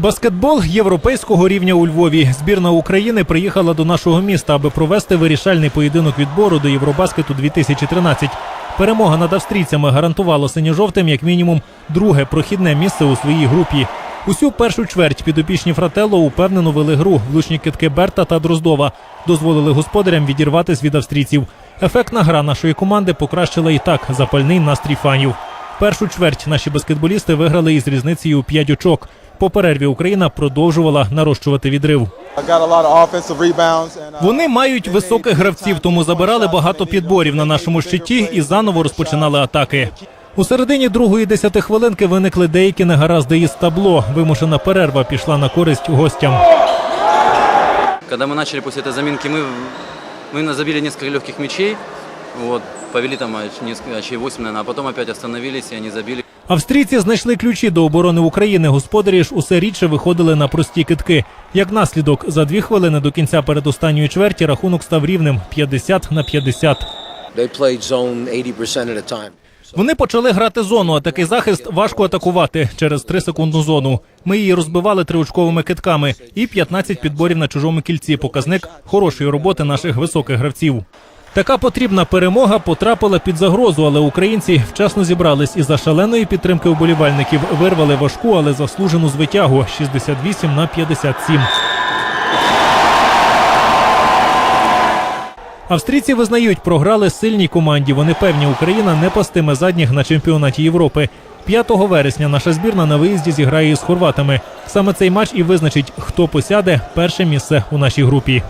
Баскетбол європейського рівня у Львові. Збірна України приїхала до нашого міста, аби провести вирішальний поєдинок відбору до Євробаскету 2013. Перемога над австрійцями гарантувала синьо-жовтим як мінімум друге прохідне місце у своїй групі. Усю першу чверть підопічні Фрателло упевнено вели гру. Влучні китки Берта та Дроздова дозволили господарям відірватись від австрійців. Ефектна гра нашої команди покращила і так запальний настрій фанів. Першу чверть наші баскетболісти виграли із різницею у 5 очок. По перерві Україна продовжувала нарощувати відрив. I got a lot of offensive rebounds and uh, Вони мають високих гравців, тому забирали багато підборів на нашому щиті і заново розпочинали атаки. У середині другої десятихвилинки виникли деякі негаразди із табло. Вимушена перерва пішла на користь гостям. Когда мы начали после этой заминки, мы, мы на- забили несколько легких мячей, вот, повели там очей 8, наверное, а потом опять остановились, и они забили. Австрійці знайшли ключі до оборони України. Господарі ж усе рідше виходили на прості китки. Як наслідок, за дві хвилини до кінця передостанньої чверті рахунок став рівним 50 на 50. They played zone 80% of the time. Вони почали грати зону, а такий захист важко атакувати через 3 секундну зону. Ми її розбивали триочковими китками і 15 підборів на чужому кільці. Показник хорошої роботи наших високих гравців. Така потрібна перемога потрапила під загрозу, але українці вчасно зібрались і за шаленої підтримки уболівальників вирвали важку, але заслужену звитягу 68 на 57. Австрійці визнають, програли сильній команді. Вони певні, Україна не пастиме задніх на чемпіонаті Європи. 5 вересня наша збірна на виїзді зіграє із хорватами. Саме цей матч і визначить, хто посяде перше місце у нашій групі.